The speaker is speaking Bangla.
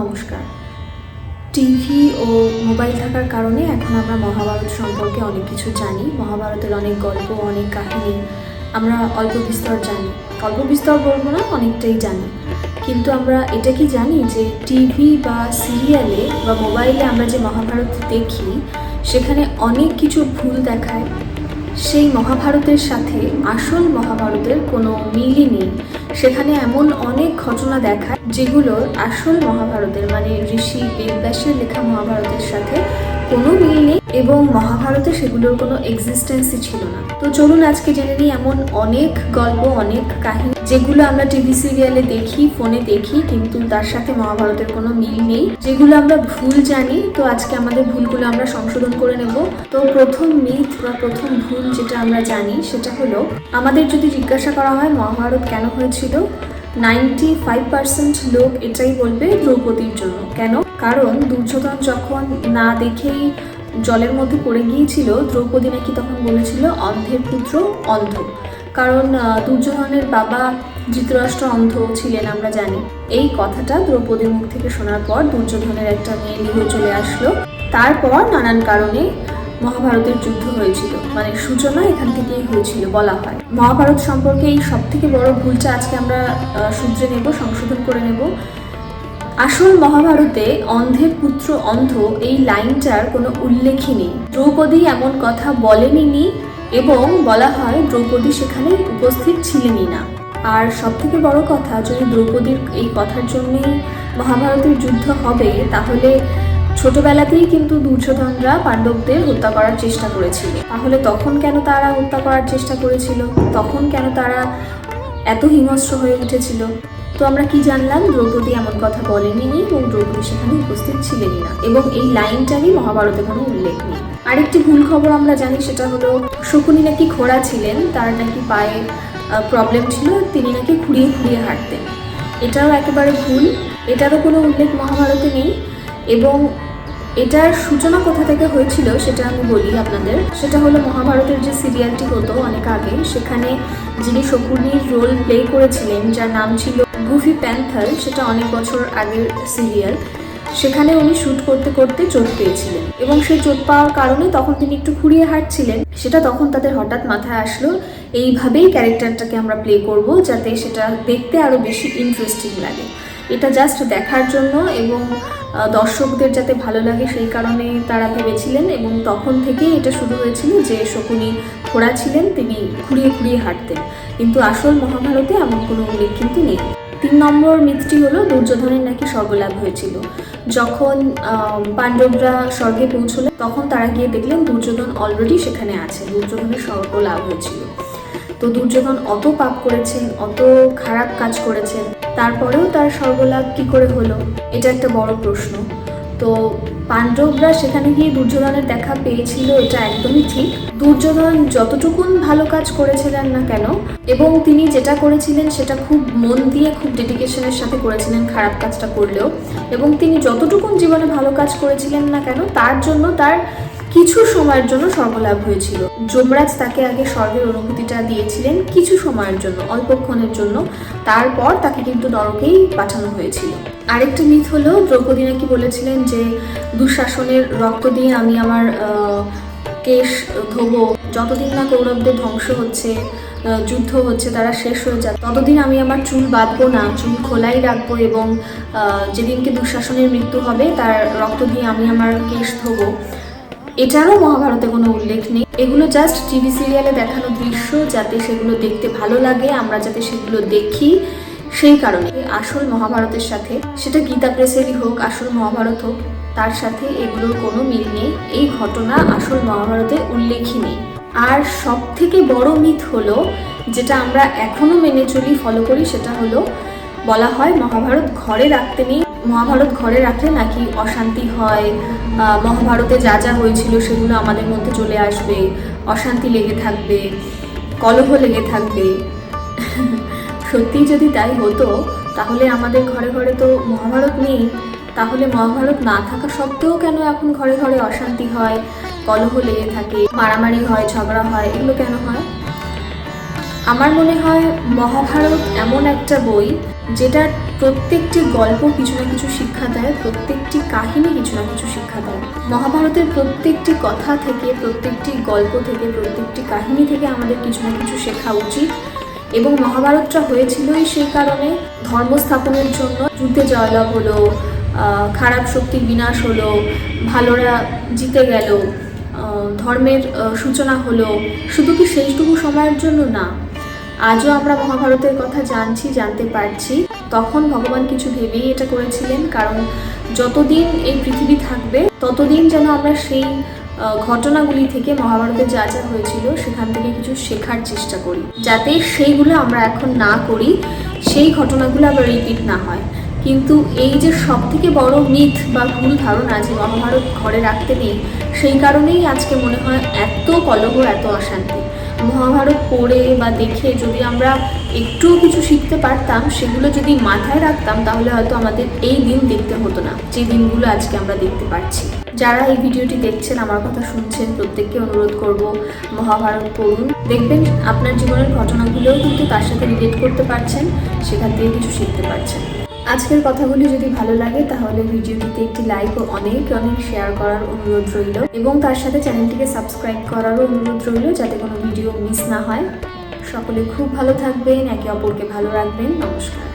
নমস্কার। টিভি ও মোবাইল থাকার কারণে এখন আমরা মহাভারত সম্পর্কে অনেক কিছু জানি। মহাভারতের অনেক গল্প, অনেক কাহিনী আমরা অল্প বিস্তর জানি। অল্প বিস্তর বলব না, অনেকটাই জানি। কিন্তু আমরা এটা কি জানি যে টিভি বা সিরিয়ালে বা মোবাইলে আমরা যে মহাভারত দেখি, সেখানে অনেক কিছু ভুল দেখায় সেই মহাভারতের সাথে আসল মহাভারতের কোনো মিলই নেই। সেখানে এমন অনেক ঘটনা দেখায় যেগুলোর আসল মহাভারতের মানে ঋষি বেদব্যাসের লেখা মহাভারতের সাথে কোনো মিল নেই এবং মহাভারতে সেগুলোর কোনো এক্সিস্টেন্সই ছিল না। তো চলুন আজকে জেনে নিই এমন অনেক গল্প, অনেক কাহিনী, যেগুলো আমরা টিভি সিরিয়ালে দেখি ফোনে দেখি, কিন্তু তার সাথে মহাভারতের কোনো মিল নেই, যেগুলো আমরা ভুল জানি। তো আজকে আমাদের ভুলগুলো আমরা সংশোধন করে নেব। তো প্রথম মিথ বা প্রথম ভুল যেটা আমরা জানি, সেটা হলো, আমাদের যদি জিজ্ঞাসা করা হয় মহাভারত কেন হয়েছিল নাইনটি ফাইভ পার্সেন্ট লোক এটাই বলবে দ্রৌপদীর জন্য। কারণ দুর্যোধন যখন না দেখেই জলের মধ্যে পড়ে গিয়েছিল, দ্রৌপদী নাকি তখন বলেছিল, অন্ধের পুত্র, অন্ধ। কারণ দুর্যোধনের বাবা ধৃতরাষ্ট্র অন্ধ ছিলেন, আমরা জানি। এই কথাটা দ্রৌপদীর মুখ থেকে শোনার পর দুর্যোধনের একটা মেয়ে লিগে চলে আসলো। তারপর নানান কারণে মহাভারতের যুদ্ধ হয়েছিল। মানে সূচনা এখান থেকেই হয়েছিল, বলা হয়। মহাভারত সম্পর্কে এই সব থেকে বড় ভুলটা আজকে আমরা শুধরে নেব, সংশোধন করে নেব। আসল মহাভারতে অন্ধের পুত্র অন্ধ এই লাইনটার কোনো উল্লেখই নেই। দ্রৌপদী এমন কথা বলেনি এবং বলা হয় দ্রৌপদী সেখানে উপস্থিত ছিলেনই না। আর সব থেকে বড় কথা, যদি দ্রৌপদীর এই কথার জন্যেই মহাভারতের যুদ্ধ হবে, তাহলে ছোটবেলাতেই কিন্তু দুর্যোধনরা পাণ্ডবদের হত্যা করার চেষ্টা করেছিল। তাহলে তখন কেন তারা হত্যা করার চেষ্টা করেছিল? তখন কেন তারা এত হিংস্র হয়ে উঠেছিল? তো আমরা কি জানলাম? দ্রৌপদী এমন কথা বলেনি এবং দ্রৌপদী সেখানে উপস্থিত ছিলেনই না এবং এই লাইনটারই মহাভারতে কোনো উল্লেখ নেই। আরেকটি ভুল খবর আমরা জানি, সেটা হলো শকুনি নাকি খোড়া ছিলেন, তার নাকি পায়ে প্রবলেম ছিল, তিনি নাকি খুঁড়িয়ে খুঁড়িয়ে হাঁটতেন। এটাও একেবারে ভুল, এটারও কোনো উল্লেখ মহাভারতে নেই এবং এটার সূচনা কোথা থেকে হয়েছিল সেটা আমি বলি আপনাদের। সেটা হলো মহাভারতের যে সিরিয়ালটি হতো অনেক আগে, সেখানে যিনি শকুনির রোল প্লে করেছিলেন, যার নাম ছিল গুফি প্যান্থার, সেটা অনেক বছর আগের সিরিয়াল, সেখানে উনি শ্যুট করতে করতে চোট পেয়েছিলেন। এবং সেই চোট পাওয়ার কারণে তখন তিনি একটু খুঁড়িয়ে হাঁটছিলেন। সেটা তখন তাদের হঠাৎ মাথায় আসলো, এইভাবেই ক্যারেক্টারটাকে আমরা প্লে করব যাতে সেটা দেখতে আরও বেশি ইন্টারেস্টিং লাগে। এটা জাস্ট দেখার জন্য এবং দর্শকদের যাতে ভালো লাগে সেই কারণে তারা ভেবেছিলেন এবং তখন থেকেই এটা শুরু হয়েছিল যে শকুনি খোড়া ছিলেন, তিনি খুঁড়িয়ে খুঁড়িয়ে হাঁটতেন। কিন্তু আসল মহাভারতে এমন কোনো উল্লেখ কিন্তু নেই। তিন নম্বর মিথটি হলো, দুর্যোধনের নাকি স্বর্গলাভ হয়েছিল। যখন পাণ্ডবরা স্বর্গে পৌঁছলো তখন তারা গিয়ে দেখলেন দুর্যোধন অলরেডি সেখানে আছে দুর্যোধনের স্বর্গ লাভ হয়েছিল। তো দুর্যোধন অত পাপ করেছেন, অত খারাপ কাজ করেছেন তারপরেও তার স্বর্গলাভ কি করে হলো? এটা একটা বড় প্রশ্ন। তো পাণ্ডবরা সেখানে গিয়ে দুর্যোধনের দেখা পেয়েছিল, এটা একদমই ঠিক। দুর্যোধন যতটুকুন ভালো কাজ করেছিলেন না কেন, এবং তিনি যেটা করেছিলেন সেটা খুব মন দিয়ে, খুব ডেডিকেশনের সাথে করেছিলেন খারাপ কাজটা করলেও। এবং তিনি যতটুকুন জীবনে ভালো কাজ করেছিলেন না কেন, তার জন্য তার কিছু সময়ের জন্য স্বর্গলাভ হয়েছিল। যমরাজ তাকে আগে স্বর্গের অনুভূতিটা দিয়েছিলেন কিছু সময়ের জন্য, অল্পক্ষণের জন্য। তারপর তাকে কিন্তু নরকেই পাঠানো হয়েছিল। আরেকটা মিথ হলো, দ্রৌপদী নাকি বলেছিলেন যে, দুঃশাসনের রক্ত দিয়ে আমি আমার কেশ ধোবো। যতদিন না কৌরবদের ধ্বংস হচ্ছে যুদ্ধ হচ্ছে, তারা শেষ হয়ে যায় ততদিন আমি আমার চুল বাঁধবো না, চুল খোলাই রাখব এবং যেদিনকে দুঃশাসনের মৃত্যু হবে, তার রক্ত দিয়ে আমি আমার কেশ ধোবো। এটারও মহাভারতে কোনো উল্লেখ নেই। এগুলো জাস্ট টিভি সিরিয়ালে দেখানো দৃশ্য যাতে সেগুলো দেখতে ভালো লাগে, আমরা যাতে সেগুলো দেখি সেই কারণে। আসল মহাভারতের সাথে, সেটা গীতা প্রেসেরই হোক, আসল মহাভারত হোক, তার সাথে এগুলোর কোনো মিল নেই। এই ঘটনা আসল মহাভারতে উল্লেখই নেই। আর সব থেকে বড় মিথ হলো, যেটা আমরা এখনও মেনে চলি ফলো করি, সেটা হলো, বলা হয় মহাভারত ঘরে রাখতে নেই মহাভারত ঘরে রাখলে নাকি অশান্তি হয়? মহাভারতে যা যা হয়েছিল সেগুলো আমাদের মধ্যে চলে আসবে। অশান্তি লেগে থাকবে, কলহ লেগে থাকবে। সত্যিই যদি তাই হতো, তাহলে আমাদের ঘরে ঘরে তো মহাভারত নেই। তাহলে মহাভারত না থাকা সত্ত্বেও কেন এখন ঘরে ঘরে অশান্তি হয়, কলহ লেগে থাকে, মারামারি হয়, ঝগড়া হয়, এগুলো কেন হয়? আমার মনে হয় মহাভারত এমন একটা বই যেটা প্রত্যেকটি গল্প কিছু না কিছু শিক্ষা দেয়, প্রত্যেকটি কাহিনী কিছু না কিছু শিক্ষা দেয়। মহাভারতের প্রত্যেকটি কথা থেকে, প্রত্যেকটি গল্প থেকে, প্রত্যেকটি কাহিনী থেকে আমাদের কিছু না কিছু শেখা উচিত। এবং মহাভারতটা হয়েছিলই সেই কারণে ধর্ম স্থাপনের জন্য। যুদ্ধে জয়লাভ হলো খারাপ শক্তির বিনাশ হলো, ভালোরা জিতে গেল ধর্মের সূচনা হলো। শুধু কি সেইটুকু সময়ের জন্য না আজও আমরা মহাভারতের কথা জানছি, জানতে পারছি। তখন ভগবান কিছু ভেবেই এটা করেছিলেন, কারণ যতদিন এই পৃথিবী থাকবে, ততদিন যেন আমরা সেই ঘটনাগুলি থেকে মহাভারতে যা যা হয়েছিল, সেখান থেকে কিছু শেখার চেষ্টা করি। যাতে সেইগুলো আমরা এখন না করি, সেই ঘটনাগুলো আবার রিপিট না হয়। কিন্তু এই যে সব থেকে বড় মিথ বা ভুল ধারণা যে মহাভারত ঘরে রাখতে নেই, সেই কারণেই আজকে মনে হয় এত কলহ, এত অশান্তি। মহাভারত পড়ে বা দেখে যদি আমরা একটুও কিছু শিখতে পারতাম, সেগুলো যদি মাথায় রাখতাম, তাহলে হয়তো আমাদের এই দিন দেখতে হতো না, যে দিনগুলো আজকে আমরা দেখতে পাচ্ছি যারা এই ভিডিওটি দেখছেন, আমার কথা শুনছেন, প্রত্যেককে অনুরোধ করব মহাভারত পড়ুন। দেখবেন আপনার জীবনের ঘটনাগুলোও কিন্তু তার সাথে রিলেট করতে পারছেন, সেখান থেকে কিছু শিখতে পারছেন। আজকের কথাগুলি যদি ভালো লাগে, তাহলে ভিডিওটিতে একটি লাইক ও অনেক অনেক শেয়ার করার অনুরোধ রইল। এবং তার সাথে চ্যানেলটিকে সাবস্ক্রাইব করারও অনুরোধ রইল, যাতে কোনো ভিডিও মিস না হয়। সকলে খুব ভালো থাকবেন, একে অপরকে ভালো রাখবেন। নমস্কার।